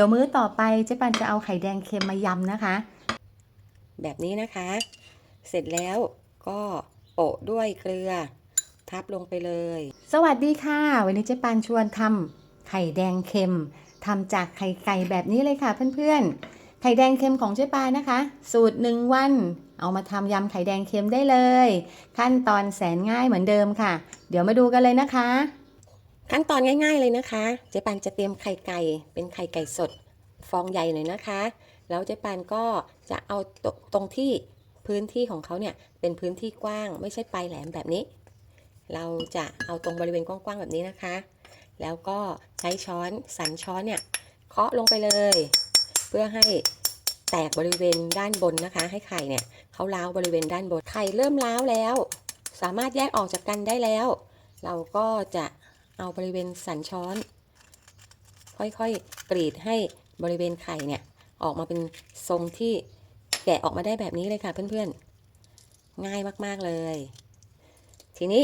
ดี๋ยวมื้อต่อไปเจ๊ปันจะเอาไข่แดงเค็มมายำนะคะ แบบนี้นะคะ เสร็จแล้วก็โปะด้วยเกลือ ทับลงไปเลย สวัสดีค่ะ วันนี้เจ๊ปานชวนทำไข่แดงเค็มทำจากไข่ไก่แบบนี้เลยค่ะเพื่อนๆ ไข่แดงเค็มของเจ๊ปานนะคะ สูตรหนึ่งวัน เอามาทำยำไข่แดงเค็มได้เลย ขั้นตอนแสนง่ายเหมือนเดิมค่ะ เดี๋ยวมาดูกันเลยนะคะ ขั้นตอนง่าย ๆเลยนะคะ เจ๊ปันจะเตรียมไข่ไก่เป็นไข่ไก่สดฟองใหญ่หน่อยนะคะ แล้วเจ๊ปันก็จะเอาตตรงที่พื้นที่ของเขาเนี่ยเป็นพื้นที่กว้าง ไม่ใช่ปลายแหลมแบบนี้ เราจะเอาตรงบริเวณกว้างๆแบบนี้นะคะ แล้วก็ใช้ช้อนสันช้อนเนี่ยเคาะลงไปเลย เพื่อให้แตกบริเวณด้านบนนะคะ ให้ไข่เนี่ยเขาล้าวบริเวณด้านบนไข่เริ่มล้าวแล้ว สามารถแยกออกจากกันได้แล้ว เราก็จะ เอาบริเวณสันช้อน ค่อยๆกรีดให้บริเวณไข่เนี่ย ออกมาเป็นทรงที่แกะออกมาได้แบบนี้เลยค่ะเพื่อนๆ ง่ายมากๆเลย ทีนี้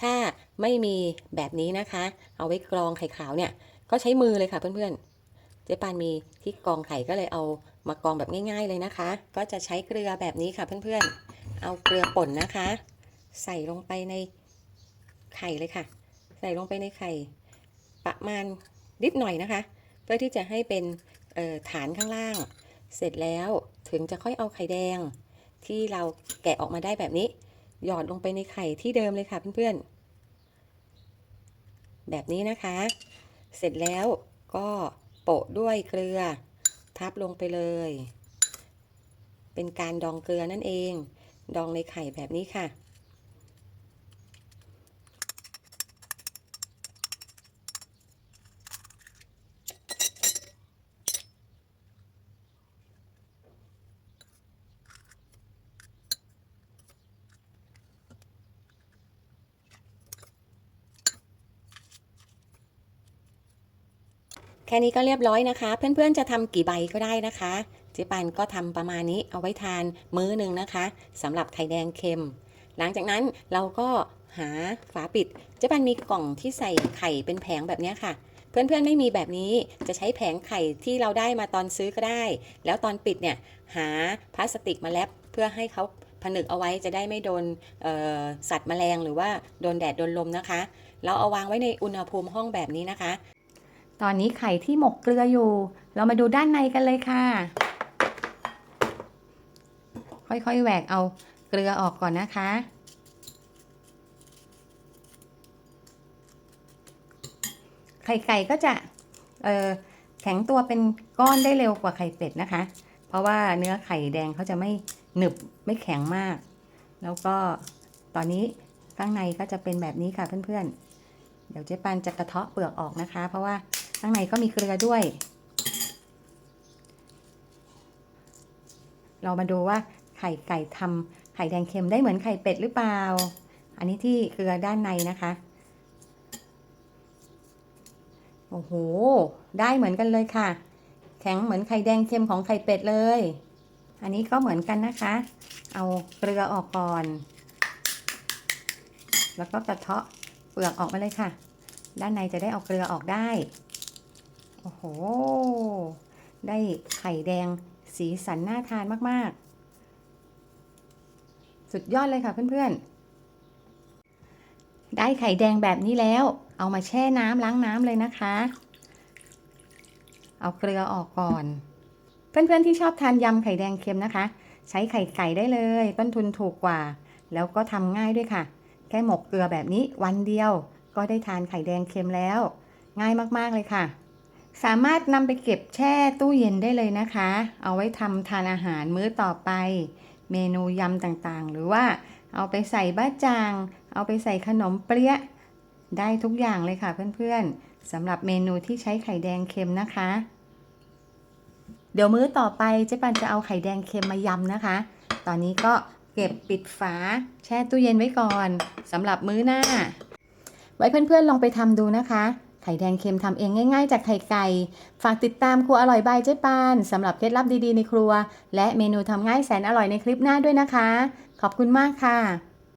ถ้าไม่มีแบบนี้นะคะ เอาไว้กรองไข่ขาวเนี่ย ก็ใช้มือเลยค่ะเพื่อนๆ เจ๊ปานมีที่กรองไข่ก็เลยเอามากรองแบบง่ายๆเลยนะคะ ก็จะใช้เกลือแบบนี้ค่ะเพื่อนๆ เอาเกลือป่นนะคะ ใส่ลงไปในไข่เลยค่ะ ใส่ลงไปในไข่ประมาณนิดหน่อยนะคะ เพื่อที่จะให้เป็นฐานข้างล่าง เสร็จแล้วถึงจะค่อยเอาไข่แดง ที่เราแกะออกมาได้แบบนี้ หยอดลงไปในไข่ที่เดิมเลยค่ะเพื่อนๆ แบบนี้นะคะ เสร็จแล้วก็โปะด้วยเกลือ ทับลงไปเลย เป็นการดองเกลือนั่นเอง ดองในไข่แบบนี้ค่ะ ค่นี้ก็เรียบร้อยนะคะ เพื่อนๆจะทำกี่ใบก็ได้นะคะเจ๊ปันก็ทำประมาณนี้เอาไว้ทานมื้อหนึ่งนะคะสำหรับไข่แดงเค็ม หลังจากนั้นเราก็หาฝาปิดเจ๊ปันมีกล่องที่ใส่ไข่เป็นแผงแบบนี้ค่ะ เพื่อนๆไม่มีแบบนี้จะใช้แผงไข่ที่เราได้มาตอนซื้อก็ได้ แล้วตอนปิดเนี่ยหาพลาสติกมาแลบเพื่อให้เขาผนึกเอาไว้จะได้ไม่โดนสัตว์แมลงหรือว่าโดนแดดโดนลมนะคะเราเอาวางไว้ในอุณหภูมิห้องแบบนี้นะคะ ตอนนี้ไข่ที่หมกเกลืออยู่ เรามาดูด้านในกันเลยค่ะ ค่อยๆแหวกเอาเกลือออกก่อนนะคะ ไข่ไก่ก็จะแข็งตัวเป็นก้อนได้เร็วกว่าไข่เป็ดนะคะ เพราะว่าเนื้อไข่แดงเขาจะไม่หนึบไม่แข็งมาก แล้วก็ตอนนี้ข้างในก็จะเป็นแบบนี้ค่ะเพื่อนๆ เดี๋ยวเจ๊ปันจะกระเทาะเปลือกออกนะคะ เพราะว่า ข้างในก็มีเกลือด้วย เรามาดูว่าไข่ไก่ทำไข่แดงเค็มได้เหมือนไข่เป็ดหรือเปล่า อันนี้ที่เกลือด้านในนะคะ โอ้โห ได้เหมือนกันเลยค่ะ แข็งเหมือนไข่แดงเค็มของไข่เป็ดเลย อันนี้ก็เหมือนกันนะคะ เอาเกลือออกก่อน แล้วก็กระเทาะเปลือกออกมาเลยค่ะ ด้านในจะได้เอาเกลือออกได้ โอ้โห ได้ไข่แดงสีสันน่าทานมาก ๆ สุดยอดเลยค่ะเพื่อน ๆ ได้ไข่แดงแบบนี้แล้ว เอามาแช่น้ำล้างน้ำเลยนะคะ เอาเกลือออกก่อน เพื่อน ๆ ที่ชอบทานยำไข่แดงเค็มนะคะ ใช้ไข่ไก่ได้เลย ต้นทุนถูกกว่า แล้วก็ทำง่ายด้วยค่ะ แค่หมกเกลือแบบนี้วันเดียว ก็ได้ทานไข่แดงเค็มแล้ว ง่ายมาก ๆ เลยค่ะ สามารถนำไปเก็บแช่ตู้เย็นได้เลยนะคะ เอาไว้ทำทานอาหารมื้อต่อไป เมนูยำต่างๆ หรือว่าเอาไปใส่บ้าจาง เอาไปใส่ขนมเปี๊ยได้ทุกอย่างเลยค่ะเพื่อนๆสำหรับเมนูที่ใช้ไข่แดงเค็มนะคะ เดี๋ยวมื้อต่อไปเจ๊ปันจะเอาไข่แดงเค็มมายำนะคะ ตอนนี้ก็เก็บปิดฝาแช่ตู้เย็นไว้ก่อนสำหรับมื้อหน้า ไว้เพื่อนๆลองไปทำดูนะคะ ไข่แดงเค็มทำเองง่าย ๆ จากไข่ไก่ ฝากติดตามครัวอร่อยบายเจ๊ปานสำหรับเคล็ดลับดีๆในครัว และเมนูทำง่ายแสนอร่อยในคลิปหน้าด้วยนะคะ ขอบคุณมากค่ะ